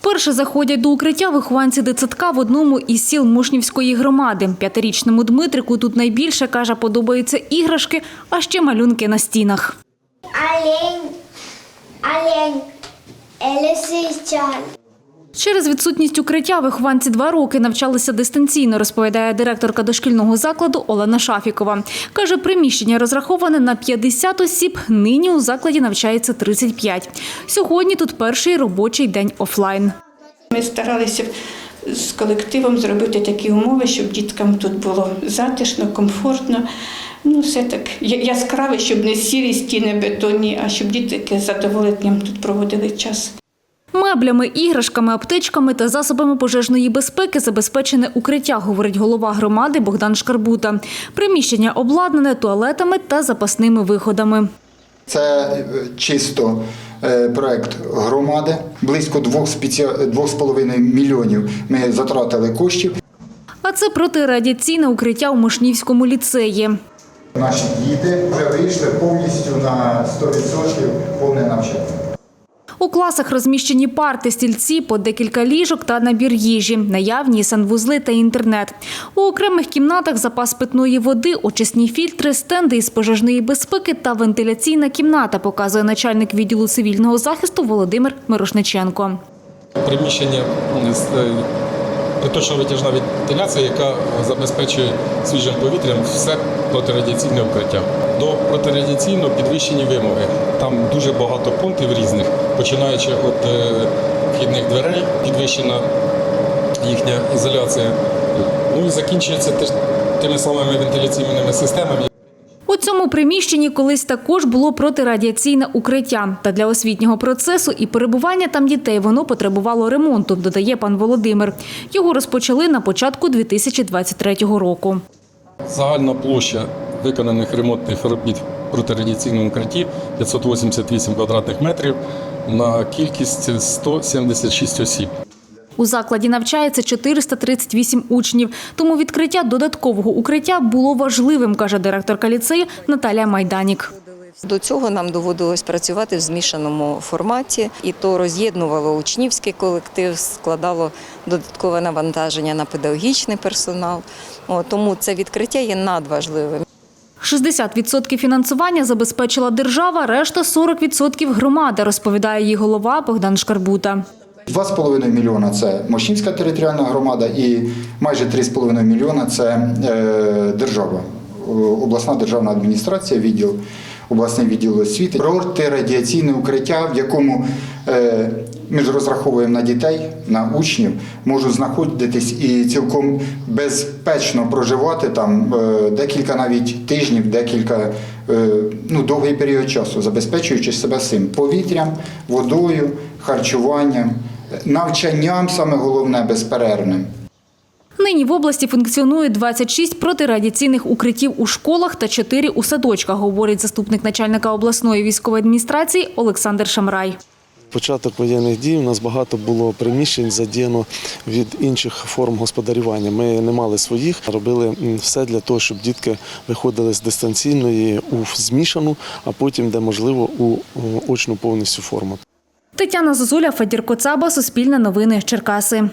Вперше заходять до укриття вихованці дитсадка в одному із сіл Мушнівської громади. П'ятирічному Дмитрику тут найбільше, каже, подобаються іграшки, а ще малюнки на стінах. Олень, олень, лисичан. Через відсутність укриття вихованці два роки навчалися дистанційно, розповідає директорка дошкільного закладу Олена Шафікова. Каже, приміщення розраховане на 50 осіб, нині у закладі навчається 35. Сьогодні тут перший робочий день офлайн. Ми старалися з колективом зробити такі умови, щоб діткам тут було затишно, комфортно. Ну, все так яскраве, щоб не сірі стіни бетонні, а щоб дітки з задоволенням тут проводили час. Меблями, іграшками, аптечками та засобами пожежної безпеки забезпечене укриття, говорить голова громади Богдан Шкарбута. Приміщення обладнане туалетами та запасними виходами. Це е, чисто е, проект громади. Близько 2,5 мільйонів ми затратили коштів. А це протирадіаційне укриття у Мишнівському ліцеї. Наші діти вже вийшли повністю на 100% повне навчання. У класах розміщені парти, стільці, по декілька ліжок та набір їжі, наявні санвузли та інтернет. У окремих кімнатах запас питної води, очисні фільтри, стенди із пожежної безпеки та вентиляційна кімната, показує начальник відділу цивільного захисту Володимир Мирошниченко. приміщення з е, приточно-витяжна вентиляція, яка забезпечує свіжим повітрям все протирадіаційне укриття. До протирадіаційного підвищені вимоги. Там дуже багато пунктів різних, починаючи від е, вхідних дверей, підвищена їхня ізоляція. Ну і закінчується тими самими вентиляційними системами, цьому приміщенні колись також було протирадіаційне укриття. Та для освітнього процесу і перебування там дітей воно потребувало ремонту, додає пан Володимир. Його розпочали на початку 2023 року. Загальна площа виконаних ремонтних робіт протирадіаційному укритті 588 квадратних метрів на кількість 176 осіб. У закладі навчається 438 учнів, тому відкриття додаткового укриття було важливим, каже директорка ліцею Наталія Майданік. До цього нам доводилось працювати в змішаному форматі, і то роз'єднувало учнівський колектив, складало додаткове навантаження на педагогічний персонал. Тому це відкриття є надважливим. 60% фінансування забезпечила держава, решта 40% громада, розповідає її голова Богдан Шкарбута. 2,5 мільйона це Мощівська територіальна громада і майже 3,5 мільйона це е, держава, Е, обласна державна адміністрація, відділ, обласний відділ освіти. Протирадіаційне укриття, в якому е, ми ж розраховуємо на дітей, на учнів, можуть знаходитись і цілком безпечно проживати там декілька навіть тижнів, декілька ну, довгий період часу, забезпечуючи себе цим повітрям, водою, харчуванням, навчанням, саме головне безперервним. Нині в області функціонує 26 протирадіаційних укриттів у школах та 4 у садочках, говорить заступник начальника обласної військової адміністрації Олександр Шамрай. Початок воєнних дій у нас багато було приміщень задіяно від інших форм господарювання. Ми не мали своїх, робили все для того, щоб дітки виходили з дистанційної у змішану, а потім, де можливо, у у очну повністю форму. Тетяна Зозуля, Федір Коцаба, Суспільне новини, Черкаси.